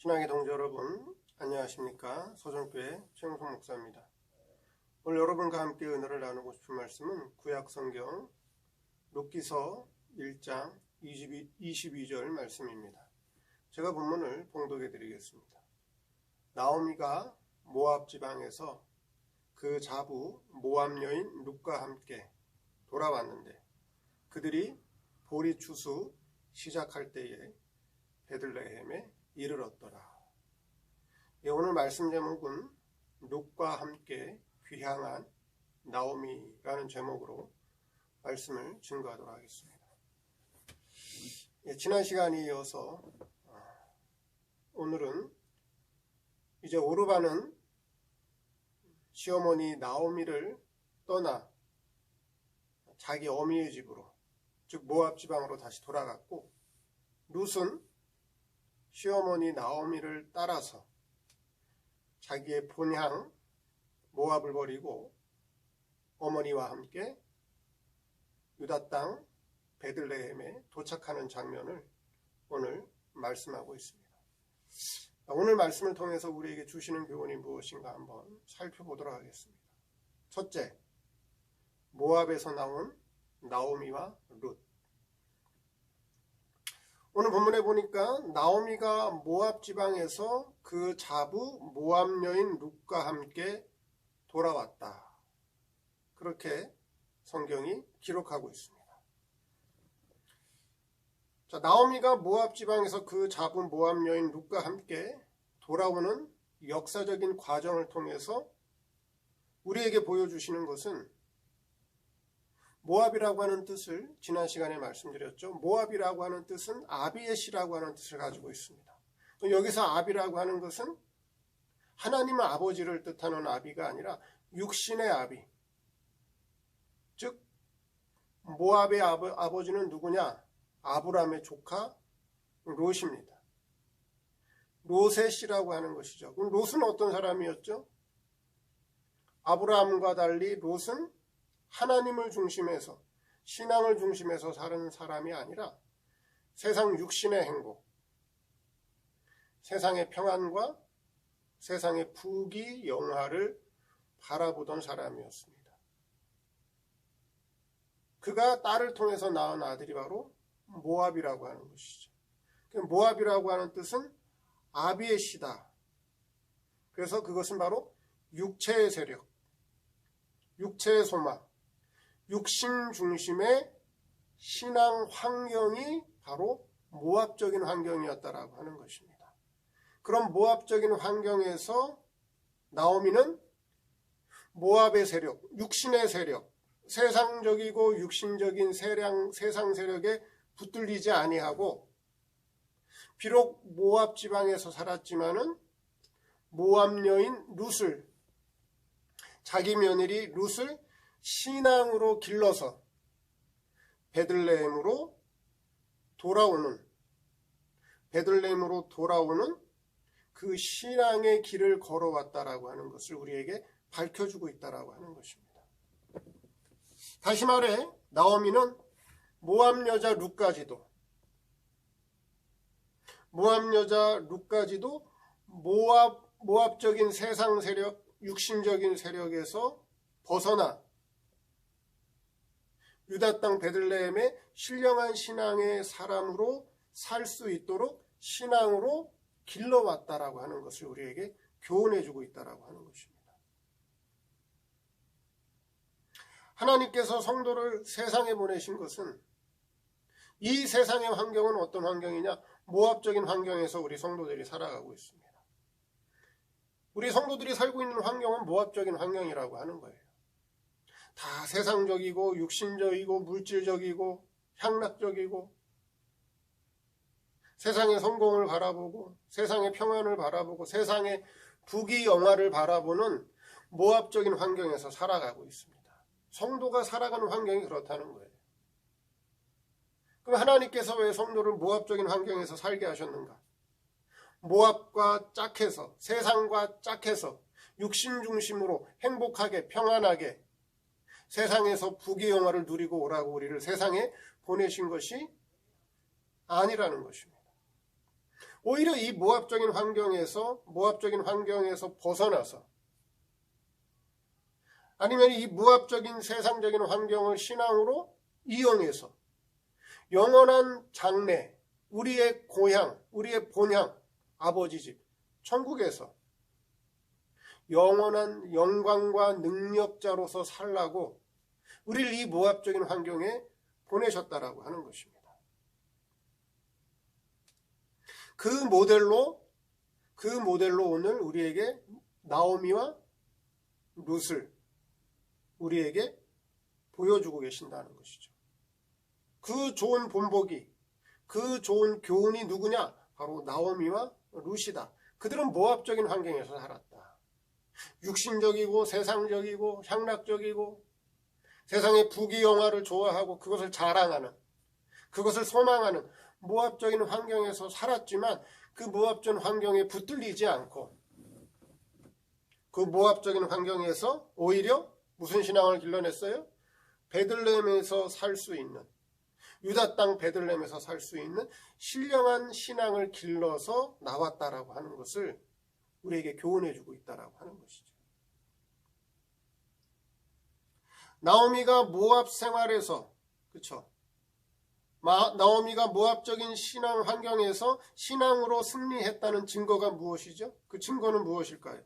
신앙의 동지 여러분, 안녕하십니까? 서정교회 최영성 목사입니다. 오늘 여러분과 함께 은혜를 나누고 싶은 말씀은 구약 성경 록기서 1장 22, 22절 말씀입니다. 제가 본문을 봉독해 드리겠습니다. 나오미가 모압 지방에서 그 자부 모압 여인 룩과 함께 돌아왔는데 그들이 보리 추수 시작할 때에 베들레헴에 이르렀더라. 예, 오늘 말씀 제목은 룩과 함께 귀향한 나오미라는 제목으로 말씀을 증거하도록 하겠습니다. 예, 지난 시간에 이어서 어, 오늘은 이제 오르바는 시어머니 나오미를 떠나 자기 어미의 집으로 즉 모압 지방으로 다시 돌아갔고 룻은 시어머니 나오미를 따라서 자기의 본향 모압을 버리고 어머니와 함께 유다 땅 베들레헴에 도착하는 장면을 오늘 말씀하고 있습니다. 오늘 말씀을 통해서 우리에게 주시는 교훈이 무엇인가 한번 살펴보도록 하겠습니다. 첫째, 모압에서 나온 나오미와 룻. 오늘 본문에 보니까 나오미가 모압 지방에서 그 자부 모압 여인 룻과 함께 돌아왔다. 그렇게 성경이 기록하고 있습니다. 자, 나오미가 모압 지방에서 그 자부 모압 여인 룻과 함께 돌아오는 역사적인 과정을 통해서 우리에게 보여주시는 것은 모압이라고 하는 뜻을 지난 시간에 말씀드렸죠. 모압이라고 하는 뜻은 아비에시라고 하는 뜻을 가지고 있습니다. 여기서 아비라고 하는 것은 하나님의 아버지를 뜻하는 아비가 아니라 육신의 아비. 즉 모압의 아버, 지는 누구냐? 아브라함의 조카 롯입니다. 씨라고 하는 것이죠. 그럼 롯은 어떤 사람이었죠? 아브라함과 달리 롯은 하나님을 중심해서 신앙을 중심해서 사는 사람이 아니라 세상 육신의 행복, 세상의 평안과 세상의 부귀 영화를 바라보던 사람이었습니다. 그가 딸을 통해서 낳은 아들이 바로 모압이라고 하는 것이죠. 그 모압이라고 하는 뜻은 아비의 시다. 그래서 그것은 바로 육체의 세력, 육체의 소망, 육신 중심의 신앙 환경이 바로 모압적인 환경이었다라고 하는 것입니다. 그런 모압적인 환경에서 나오미는 모압의 세력, 육신의 세력, 세상적이고 육신적인 세량, 세상 세력에 붙들리지 아니하고 비록 모압 지방에서 살았지만은 모압 여인 룻을 자기 며느리 룻을 신앙으로 길러서 베들레헴으로 돌아오는 베들레헴으로 돌아오는 그 신앙의 길을 걸어왔다라고 하는 것을 우리에게 밝혀주고 있다라고 하는 것입니다. 다시 말해 나오미는 모압 여자 룩까지도 모압 여자 룩까지도 모압 모압적인 세상 세력, 육신적인 세력에서 벗어나 유다 땅 베들레헴의 신령한 신앙의 사람으로 살 수 있도록 신앙으로 길러왔다라고 하는 것을 우리에게 교훈해주고 있다라고 하는 것입니다. 하나님께서 성도를 세상에 보내신 것은 이 세상의 환경은 어떤 환경이냐? 모압적인 환경에서 우리 성도들이 살아가고 있습니다. 우리 성도들이 살고 있는 환경은 모압적인 환경이라고 하는 거예요. 다 세상적이고 육신적이고 물질적이고 향락적이고 세상의 성공을 바라보고 세상의 평안을 바라보고 세상의 부귀 영화를 바라보는 모압적인 환경에서 살아가고 있습니다. 성도가 살아가는 환경이 그렇다는 거예요. 그럼 하나님께서 왜 성도를 모압적인 환경에서 살게 하셨는가? 모압과 짝해서 세상과 짝해서 육신 중심으로 행복하게 평안하게 세상에서 부귀 영화를 누리고 오라고 우리를 세상에 보내신 것이 아니라는 것입니다. 오히려 이 모압적인 환경에서 모압적인 환경에서 벗어나서 아니면 이 무합적인 세상적인 환경을 신앙으로 이용해서 영원한 장래, 우리의 고향, 우리의 본향, 아버지 집, 천국에서 영원한 영광과 능력자로서 살라고 우리를 이 모압적인 환경에 보내셨다라고 하는 것입니다. 그 모델로 그 모델로 오늘 우리에게 나오미와 룻을 우리에게 보여주고 계신다는 것이죠. 그 좋은 본보기, 그 좋은 교훈이 누구냐? 바로 나오미와 루시다. 그들은 모압적인 환경에서 살았다. 육신적이고 세상적이고 향락적이고 세상의 부귀 영화를 좋아하고 그것을 자랑하는 그것을 소망하는 모압적인 환경에서 살았지만 그 모압적인 환경에 붙들리지 않고 그 모압적인 환경에서 오히려 무슨 신앙을 길러냈어요? 베들레헴에서 살 수 있는 유다 땅 베들레헴에서 살 수 있는 신령한 신앙을 길러서 나왔다라고 하는 것을 우리에게 교훈해 주고 있다라고 하는 것이죠. 나오미가 모압 생활에서 그렇죠. 나오미가 모압적인 신앙 환경에서 신앙으로 승리했다는 증거가 무엇이죠? 그 증거는 무엇일까요?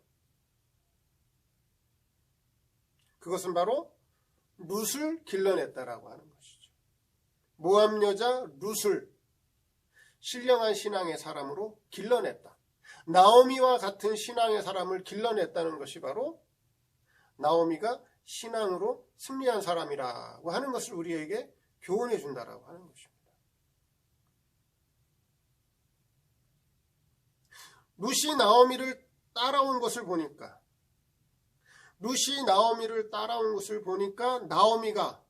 그것은 바로 룻을 길러냈다라고 하는 것이죠. 모함 여자 룻을 신령한 신앙의 사람으로 길러냈다. 나오미와 같은 신앙의 사람을 길러냈다는 것이 바로 나오미가 신앙으로 승리한 사람이라고 하는 것을 우리에게 교훈해 준다라고 하는 것입니다. 룻이 나오미를 따라온 것을 보니까 루시 나오미를 따라온 것을 보니까 나오미가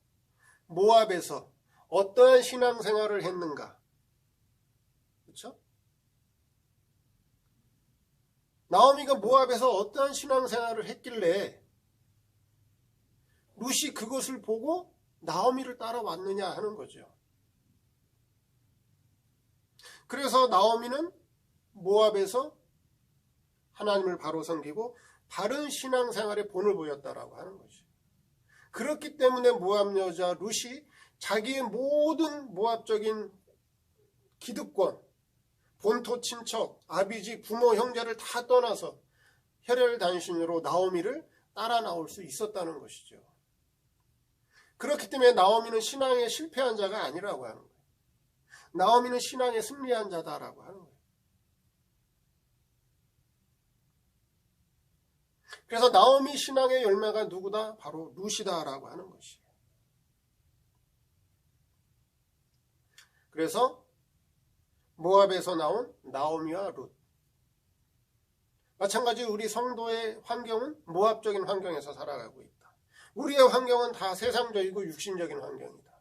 모압에서 어떠한 신앙생활을 했는가? 그렇죠? 나오미가 모압에서 어떠한 신앙생활을 했길래 루시 그것을 보고 나오미를 따라왔느냐 하는 거죠. 그래서 나오미는 모압에서 하나님을 바로 섬기고 바른 신앙생활의 본을 보였다라고 하는 것이. 그렇기 때문에 모압 여자 룻이 자기의 모든 모압적인 기득권, 본토 친척, 아비지, 부모, 형제를 다 떠나서 혈혈 단신으로 나오미를 따라 나올 수 있었다는 것이죠. 그렇기 때문에 나오미는 신앙에 실패한 자가 아니라고 하는 거예요. 나오미는 신앙에 승리한 자다라고 하는 거예요. 그래서 나오미 신앙의 열매가 누구다? 바로 루시다라고 하는 것이에요. 그래서 모압에서 나온 나오미와 룻. 마찬가지로 우리 성도의 환경은 모압적인 환경에서 살아가고 있다. 우리의 환경은 다 세상적이고 육신적인 환경이다.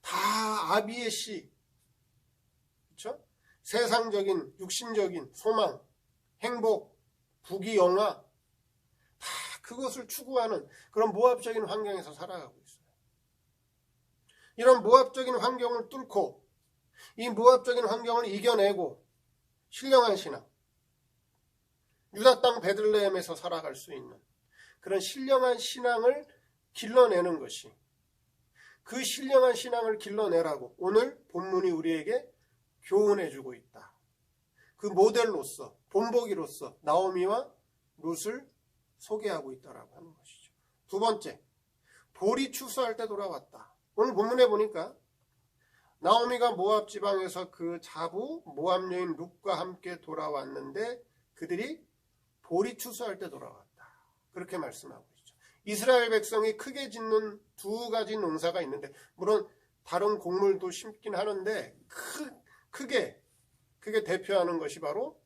다 아비의 씨, 그렇죠? 세상적인 육신적인 소망, 행복, 부귀 영화 다 그것을 추구하는 그런 모압적인 환경에서 살아가고 있어요. 이런 모압적인 환경을 뚫고 이 모압적인 환경을 이겨내고 신령한 신앙 유다 땅 베들레헴에서 살아갈 수 있는 그런 신령한 신앙을 길러내는 것이 그 신령한 신앙을 길러내라고 오늘 본문이 우리에게 교훈해 주고 있다. 그 모델로서 본보기로서 나오미와 룻을 소개하고 있다라고 하는 것이죠. 두 번째, 볼이 추수할 때 돌아왔다. 오늘 본문에 보니까 나오미가 모압 지방에서 그 자부 모압 여인 룻과 함께 돌아왔는데 그들이 볼이 추수할 때 돌아왔다. 그렇게 말씀하고 있죠. 이스라엘 백성이 크게 짓는 두 가지 농사가 있는데 물론 다른 곡물도 심긴 하는데 크, 크게 크게 대표하는 것이 바로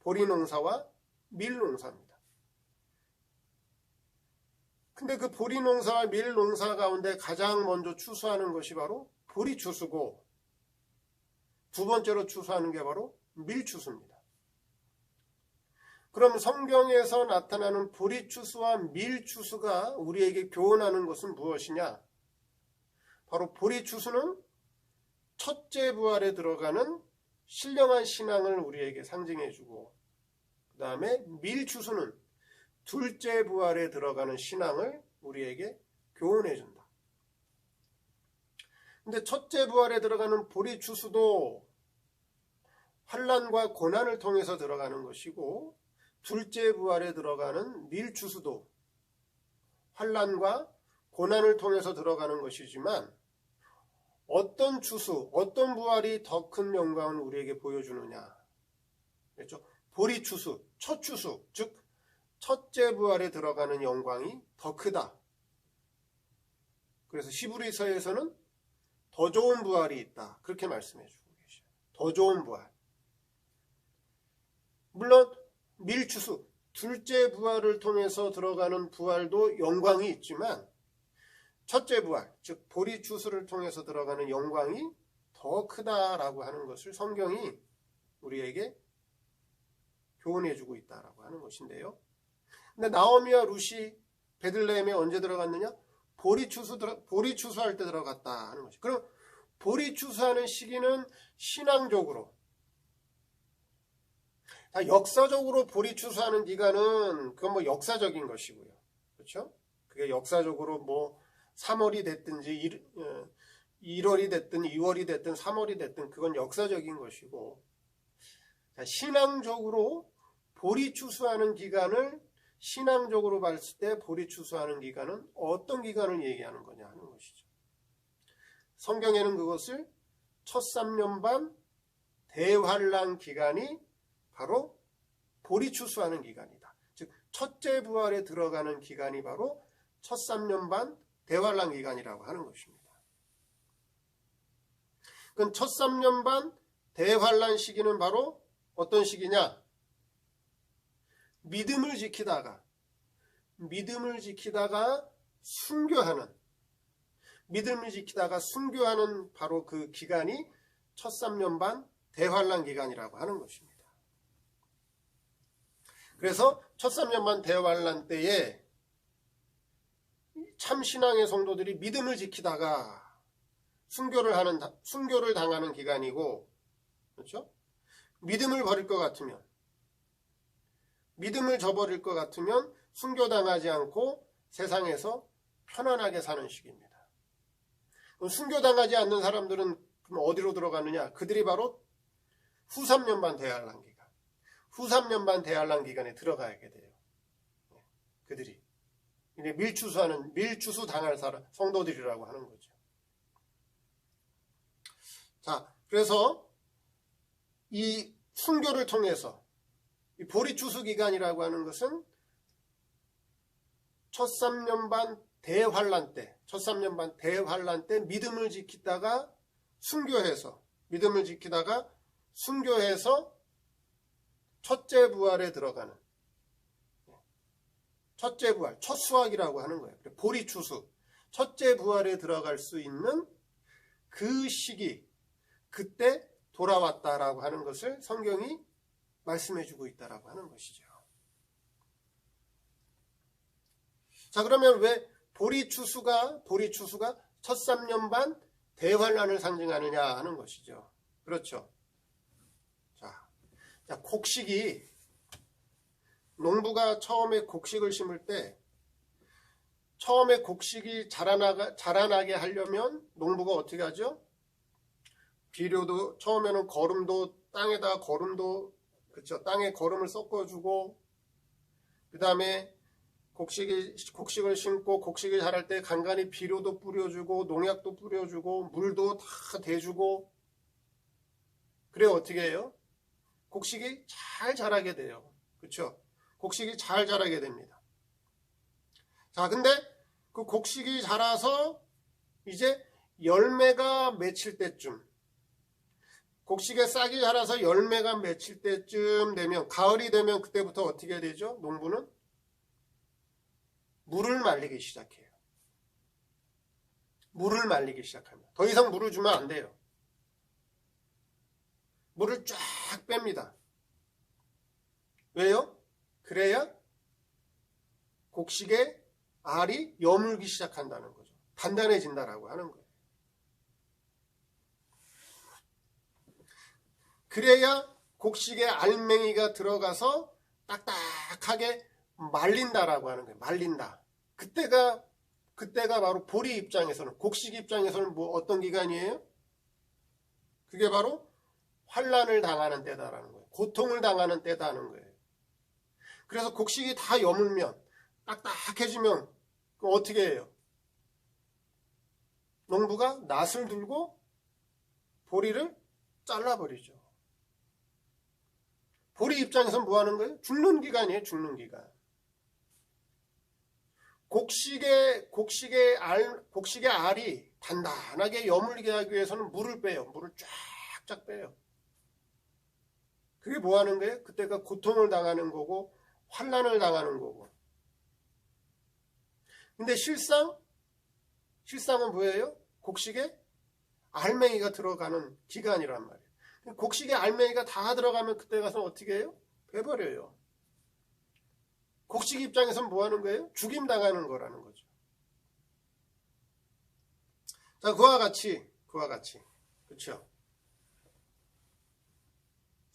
보리 농사와 밀 농사입니다. 근데 그 보리 농사와 밀 농사 가운데 가장 먼저 추수하는 것이 바로 보리 추수고 두 번째로 추수하는 게 바로 밀 추수입니다. 그럼 성경에서 나타나는 보리 추수와 밀 추수가 우리에게 교훈하는 것은 무엇이냐? 바로 보리 추수는 첫째 부활에 들어가는 신령한 신앙을 우리에게 상징해주고 그 다음에 밀추수는 둘째 부활에 들어가는 신앙을 우리에게 교훈해준다. 근데 첫째 부활에 들어가는 보리추수도 환란과 고난을 통해서 들어가는 것이고 둘째 부활에 들어가는 밀추수도 환란과 고난을 통해서 들어가는 것이지만 어떤 추수, 어떤 부활이 더 큰 영광을 우리에게 보여주느냐. 그렇죠? 보리 추수, 첫 추수, 즉 첫째 부활에 들어가는 영광이 더 크다. 그래서 시브리서에서는 더 좋은 부활이 있다. 그렇게 말씀해 주고 계셔요. 더 좋은 부활. 물론 밀추수, 둘째 부활을 통해서 들어가는 부활도 영광이 있지만 첫째 부활, 즉 보리 추수를 통해서 들어가는 영광이 더 크다라고 하는 것을 성경이 우리에게 교훈해 주고 있다라고 하는 것인데요. 근데 나오미와 루시 베들레헴에 언제 들어갔느냐? 보리 추수 보리 추수할 때 들어갔다 하는 것이. 그럼 보리 추수하는 시기는 신앙적으로 다 역사적으로 보리 추수하는 기간은 그건 뭐 역사적인 것이고요. 그렇죠? 그게 역사적으로 뭐 3월이 됐든지 1 월이 어, 됐든 2월이 됐든 3월이 됐든 그건 역사적인 것이고 신앙적으로 보리 추수하는 기간을 신앙적으로 봤을 때 보리 추수하는 기간은 어떤 기간을 얘기하는 거냐 하는 것이죠. 성경에는 그것을 첫 3년 반 대환란 기간이 바로 보리 추수하는 기간이다. 즉 첫째 부활에 들어가는 기간이 바로 첫 3년 반 대환란 기간이라고 하는 것입니다. 그럼 첫 3년 반 대환란 시기는 바로 어떤 시기냐? 믿음을 지키다가 믿음을 지키다가 순교하는 믿음을 지키다가 순교하는 바로 그 기간이 첫 3년 반 대환란 기간이라고 하는 것입니다. 그래서 첫 3년 반 대환란 때에 참신앙의 성도들이 믿음을 지키다가 순교를 하는 순교를 당하는 기간이고 그렇죠? 믿음을 버릴 것 같으면 믿음을 저버릴 것 같으면 순교당하지 않고 세상에서 편안하게 사는 시기입니다. 순교당하지 않는 사람들은 어디로 들어가느냐? 그들이 바로 후 3년 반 대한란 기간, 후 3년 반 대한란 기간에 들어가게 돼요. 네, 그들이. 밀추수하는 밀추수 당할 사람 성도들이라고 하는 거죠. 자, 그래서 이 순교를 통해서 이 보리추수 기간이라고 하는 것은 첫 3년 반 대환란 때, 첫 3년 반 대환란 때 믿음을 지키다가 순교해서 믿음을 지키다가 순교해서 첫째 부활에 들어가는 첫째 부활, 첫 수학이라고 하는 거예요. 보리 추수, 첫째 부활에 들어갈 수 있는 그 시기, 그때 돌아왔다라고 하는 것을 성경이 말씀해주고 있다라고 하는 것이죠. 자, 그러면 왜 보리 추수가 보리 추수가 첫 3년 반 대환란을 상징하느냐 하는 것이죠. 그렇죠. 자, 자 곡식이 농부가 처음에 곡식을 심을 때 처음에 곡식이 자라나가, 자라나게 하려면 농부가 어떻게 하죠? 비료도 처음에는 거름도 땅에다 거름도 그렇죠 땅에 거름을 섞어주고 그 다음에 곡식이 곡식을 심고 곡식이 자랄 때 간간히 비료도 뿌려주고 농약도 뿌려주고 물도 다 대주고 그래 어떻게 해요? 곡식이 잘 자라게 돼요. 그렇죠? 곡식이 잘 자라게 됩니다. 자, 근데 그 곡식이 자라서 이제 열매가 맺힐 때쯤 곡식에 싹이 자라서 열매가 맺힐 때쯤 되면 가을이 되면 그때부터 어떻게 되죠? 농부는 물을 말리기 시작해요. 물을 말리기 시작합니다. 더 이상 물을 주면 안 돼요. 물을 쫙 뺍니다. 왜요? 그래야 곡식의 알이 여물기 시작한다는 거죠. 단단해진다라고 하는 거예요. 그래야 곡식에 알맹이가 들어가서 딱딱하게 말린다라고 하는 거예요. 말린다. 그때가 그때가 바로 보리 입장에서는 곡식 입장에서는 뭐 어떤 기간이에요? 그게 바로 환란을 당하는 때다라는 거예요. 고통을 당하는 때다는 거예요. 그래서 곡식이 다 여물면 딱딱해지면 어떻게 해요? 농부가 낫을 들고 보리를 잘라버리죠. 보리 입장에서는 뭐 하는 거예요? 죽는 기간이에요, 죽는 기간. 곡식의, 곡식의 알, 곡식의 알이 단단하게 여물게 하기 위해서는 물을 빼요. 물을 쫙쫙 빼요. 그게 뭐 하는 거예요? 그때가 고통을 당하는 거고, 환란을 당하는 거고. 근데 실상, 실상은 뭐예요? 곡식에 알맹이가 들어가는 기간이란 말이에요. 곡식에 알맹이가 다 들어가면 그때 가서 어떻게 해요? 빼버려요. 곡식 입장에서는 뭐 하는 거예요? 죽임 당하는 거라는 거죠. 자, 그와 같이, 그와 같이. 그렇죠?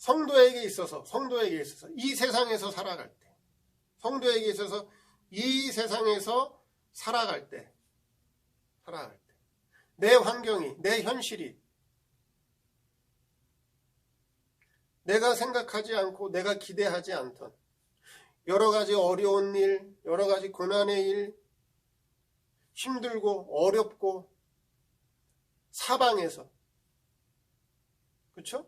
성도에게 있어서, 성도에게 있어서, 이 세상에서 살아갈 때, 성도에게 있어서 이 세상에서 살아갈 때, 살아갈 때, 내 환경이, 내 현실이 내가 생각하지 않고 내가 기대하지 않던 여러 가지 어려운 일, 여러 가지 고난의 일, 힘들고 어렵고 사방에서 그렇죠?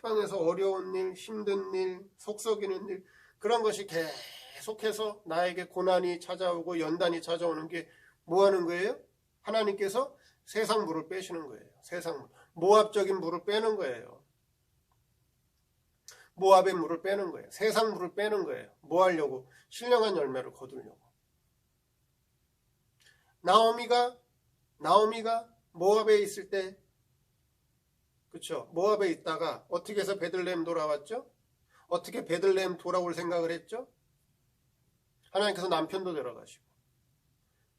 사방에서 어려운 일, 힘든 일, 속썩이는 일 그런 것이 계속해서 나에게 고난이 찾아오고 연단이 찾아오는 게 뭐 하는 거예요? 하나님께서 세상 물을 빼시는 거예요. 세상 물. 모압적인 물을 빼는 거예요. 모압의 물을 빼는 거예요. 세상 물을 빼는 거예요. 뭐 하려고? 신령한 열매를 거두려고. 나오미가 나오미가 모압에 있을 때 그렇죠. 모압에 있다가 어떻게 해서 베들레헴 돌아왔죠? 어떻게 베들레헴 돌아올 생각을 했죠? 하나님께서 남편도 데려가시고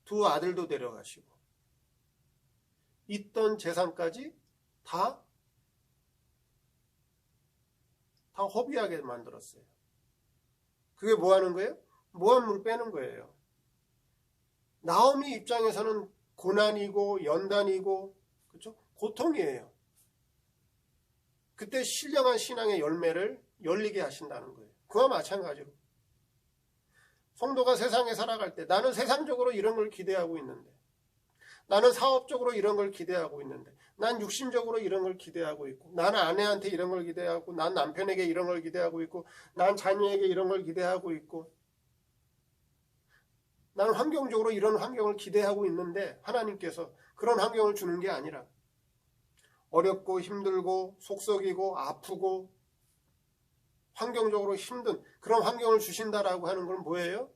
두 아들도 데려가시고 있던 재산까지 다, 다 허비하게 만들었어요. 그게 뭐 하는 거예요? 모함물 빼는 거예요. 나오미 입장에서는 고난이고 연단이고 그렇죠? 고통이에요. 그때 신령한 신앙의 열매를 열리게 하신다는 거예요. 그와 마찬가지로 성도가 세상에 살아갈 때 나는 세상적으로 이런 걸 기대하고 있는데 나는 사업적으로 이런 걸 기대하고 있는데 난 육신적으로 이런 걸 기대하고 있고 나는 아내한테 이런 걸 기대하고 난 남편에게 이런 걸 기대하고 있고 난 자녀에게 이런 걸 기대하고 있고 나는 환경적으로 이런 환경을 기대하고 있는데 하나님께서 그런 환경을 주는 게 아니라 어렵고 힘들고 속썩이고 아프고 환경적으로 힘든 그런 환경을 주신다라고 하는 건 뭐예요?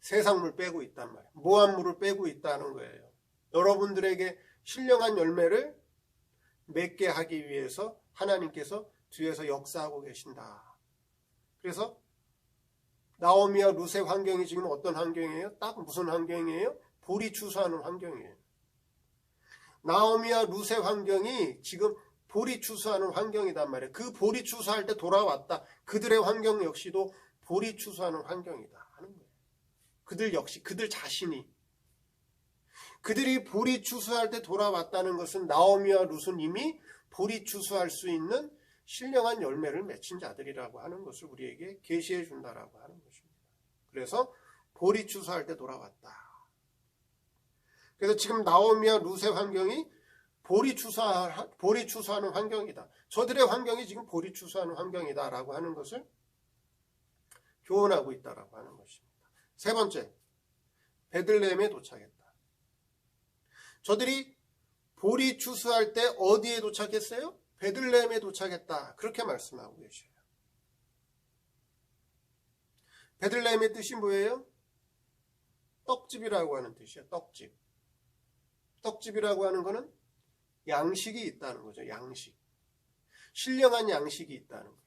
세상물 빼고 있단 말이에요. 모함물을 빼고 있다는 거예요. 여러분들에게 신령한 열매를 맺게 하기 위해서 하나님께서 뒤에서 역사하고 계신다. 그래서 나오미와 루세 환경이 지금 어떤 환경이에요? 딱 무슨 환경이에요? 볼이 추수하는 환경이에요. 나오미와 루세 환경이 지금 볼이 추수하는 환경이단 말이에요. 그 볼이 추수할 때 돌아왔다. 그들의 환경 역시도 볼이 추수하는 환경이다 하는 거예요. 그들 역시 그들 자신이 그들이 볼이 추수할 때 돌아왔다는 것은 나오미와 루스는 이미 볼이 추수할 수 있는 신령한 열매를 맺힌 자들이라고 하는 것을 우리에게 계시해 준다라고 하는 것입니다. 그래서 볼이 추수할 때 돌아왔다. 그래서 지금 나오미와 루세 환경이 볼이 추수하, 볼이 추수하는 환경이다. 저들의 환경이 지금 볼이 추수하는 환경이다라고 하는 것을 교훈하고 있다라고 하는 것입니다. 세 번째, 베들레헴에 도착했다. 저들이 볼이 추수할 때 어디에 도착했어요? 베들레헴에 도착했다. 그렇게 말씀하고 계셔요. 베들레헴의 뜻이 뭐예요? 떡집이라고 하는 뜻이에요. 떡집. 떡집이라고 하는 것은 양식이 있다는 거죠. 양식. 신령한 양식이 있다는 거예요.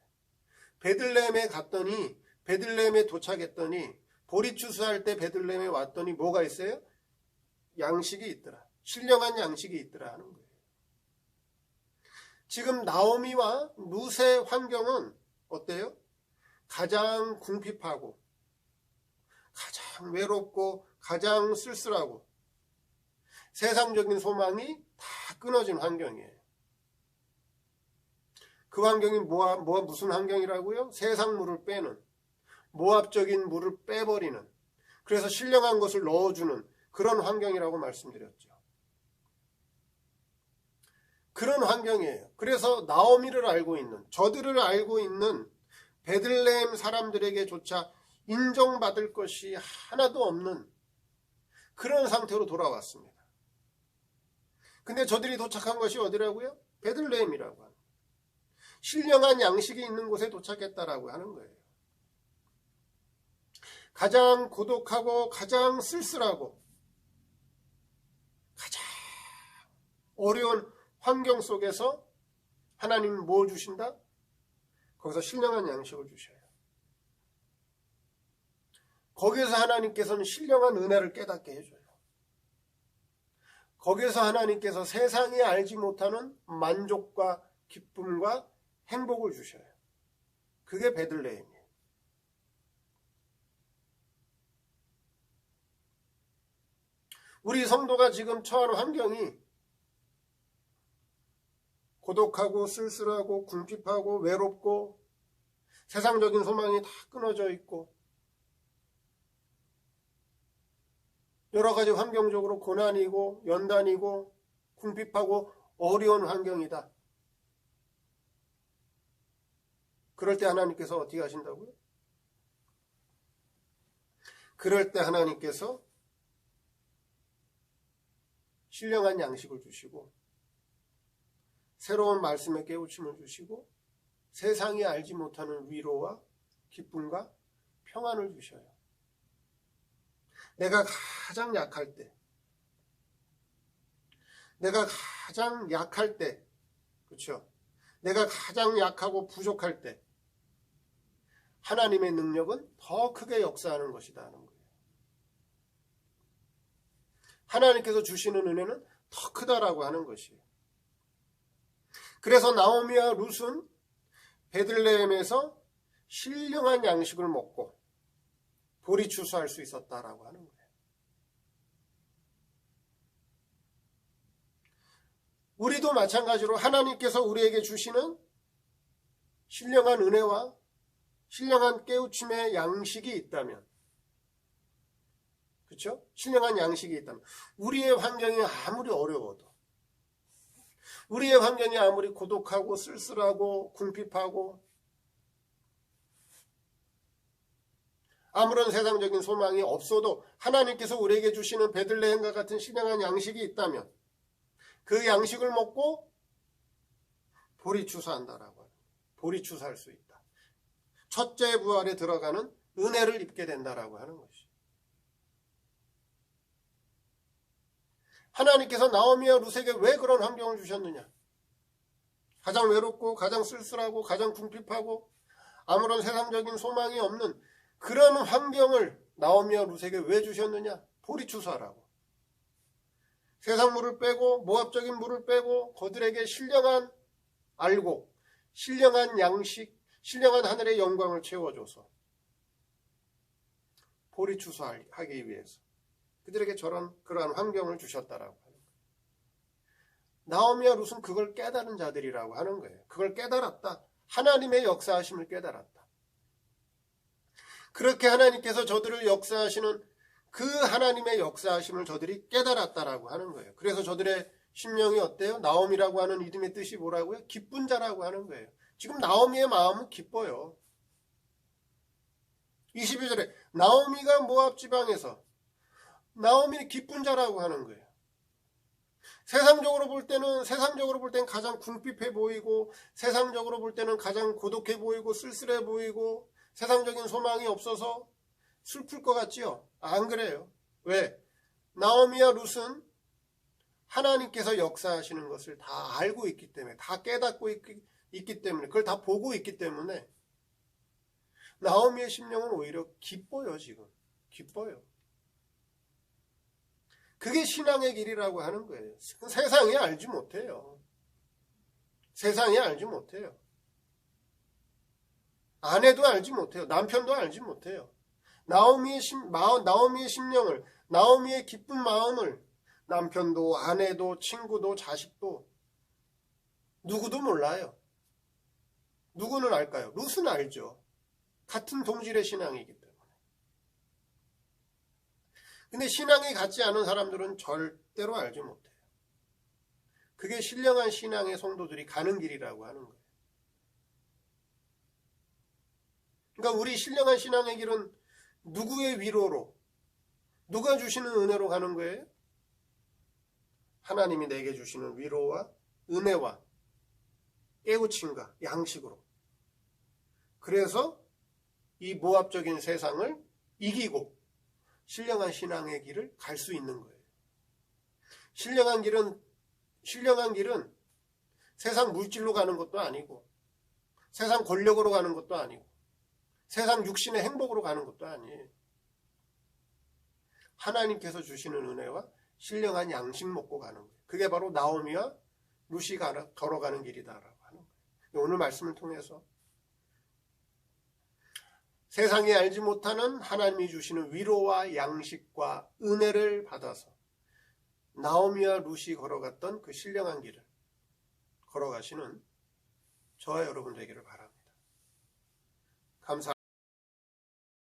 베들레헴에 갔더니 베들레헴에 도착했더니 보리 추수할 때 베들레헴에 왔더니 뭐가 있어요? 양식이 있더라. 신령한 양식이 있더라 하는 거예요. 지금 나오미와 룻의 환경은 어때요? 가장 궁핍하고 가장 외롭고 가장 쓸쓸하고 세상적인 소망이 다 끊어진 환경이에요. 그 환경이 뭐가, 뭐 무슨 환경이라고요? 세상 물을 빼는 모압적인 물을 빼버리는 그래서 신령한 것을 넣어주는 그런 환경이라고 말씀드렸죠. 그런 환경이에요. 그래서 나오미를 알고 있는 저들을 알고 있는 베들레헴 사람들에게조차 인정받을 것이 하나도 없는 그런 상태로 돌아왔습니다. 근데 저들이 도착한 것이 어디라고요? 베들레헴이라고 합니다. 신령한 양식이 있는 곳에 도착했다라고 하는 거예요. 가장 고독하고 가장 쓸쓸하고 가장 어려운 환경 속에서 하나님 뭐 주신다? 거기서 신령한 양식을 주셔요. 거기에서 하나님께서는 신령한 은혜를 깨닫게 해줘요. 거기에서 하나님께서 세상이 알지 못하는 만족과 기쁨과 행복을 주셔요. 그게 베들레헴이에요. 우리 성도가 지금 처한 환경이 고독하고 쓸쓸하고 궁핍하고 외롭고 세상적인 소망이 다 끊어져 있고 여러 가지 환경적으로 고난이고 연단이고 궁핍하고 어려운 환경이다. 그럴 때 하나님께서 어떻게 하신다고요? 그럴 때 하나님께서 신령한 양식을 주시고 새로운 말씀의 깨우침을 주시고 세상이 알지 못하는 위로와 기쁨과 평안을 주셔요. 내가 가장 약할 때, 내가 가장 약할 때, 그렇죠? 내가 가장 약하고 부족할 때, 하나님의 능력은 더 크게 역사하는 것이다 하는 거예요. 하나님께서 주시는 은혜는 더 크다라고 하는 것이에요. 그래서 나오미와 룻은 베들레헴에서 신령한 양식을 먹고 보리 추수할 수 있었다라고 하는 거예요. 우리도 마찬가지로 하나님께서 우리에게 주시는 신령한 은혜와 신령한 깨우침의 양식이 있다면 그렇죠? 신령한 양식이 있다면 우리의 환경이 아무리 어려워도 우리의 환경이 아무리 고독하고 쓸쓸하고 궁핍하고 아무런 세상적인 소망이 없어도 하나님께서 우리에게 주시는 베들레헴과 같은 신령한 양식이 있다면 그 양식을 먹고 보리 추수한다라고 보리 추수할 수 있다. 첫째 부활에 들어가는 은혜를 입게 된다라고 하는 것이. 하나님께서 나오미와 루세에게 왜 그런 환경을 주셨느냐? 가장 외롭고 가장 쓸쓸하고 가장 궁핍하고 아무런 세상적인 소망이 없는 그런 환경을 나오미와 루세에게 왜 주셨느냐? 보리 추수하라고. 세상 물을 빼고 모압적인 물을 빼고 그들에게 신령한 알고 신령한 양식, 신령한 하늘의 영광을 채워줘서 보리 추수하기 위해서 그들에게 저런 그러한 환경을 주셨다라고 하는 거예요. 나오미와 룻은 그걸 깨달은 자들이라고 하는 거예요. 그걸 깨달았다. 하나님의 역사하심을 깨달았다. 그렇게 하나님께서 저들을 역사하시는 그 하나님의 역사하심을 저들이 깨달았다라고 하는 거예요. 그래서 저들의 심령이 어때요? 나오미라고 하는 이름의 뜻이 뭐라고요? 기쁜 자라고 하는 거예요. 지금 나오미의 마음은 기뻐요. 22절에 나오미가 모압 지방에서 나오미는 기쁜 자라고 하는 거예요. 세상적으로 볼 때는 세상적으로 볼 때는 가장 궁핍해 보이고 세상적으로 볼 때는 가장 고독해 보이고 쓸쓸해 보이고 세상적인 소망이 없어서 슬플 것 같지요? 안 그래요. 왜? 나오미와 룻은 하나님께서 역사하시는 것을 다 알고 있기 때문에 다 깨닫고 있기, 있기 때문에 그걸 다 보고 있기 때문에 나오미의 심령은 오히려 기뻐요 지금 기뻐요 그게 신앙의 길이라고 하는 거예요. 세상에 알지 못해요. 세상이 알지 못해요. 아내도 알지 못해요. 남편도 알지 못해요. 나오미의 심, 마, 나오미의 심령을, 나오미의 기쁜 마음을 남편도 아내도 친구도 자식도 누구도 몰라요. 누구는 알까요? 룻은 알죠. 같은 동질의 신앙이기 때문에. 근데 신앙이 같지 않은 사람들은 절대로 알지 못해요. 그게 신령한 신앙의 성도들이 가는 길이라고 하는 거예요. 그러니까 우리 신령한 신앙의 길은 누구의 위로로, 누가 주시는 은혜로 가는 거예요? 하나님이 내게 주시는 위로와 은혜와 깨우침과 양식으로. 그래서 이 모압적인 세상을 이기고 신령한 신앙의 길을 갈 수 있는 거예요. 신령한 길은 신령한 길은 세상 물질로 가는 것도 아니고 세상 권력으로 가는 것도 아니고 세상 육신의 행복으로 가는 것도 아니에요. 하나님께서 주시는 은혜와 신령한 양식 먹고 가는 거예요. 그게 바로 나오미와 루시 걸어가는 길이다라고 하는 거예요. 오늘 말씀을 통해서 세상이 알지 못하는 하나님이 주시는 위로와 양식과 은혜를 받아서 나오미와 루시 걸어갔던 그 신령한 길을 걸어가시는 저와 여러분 되기를 바랍니다. 감사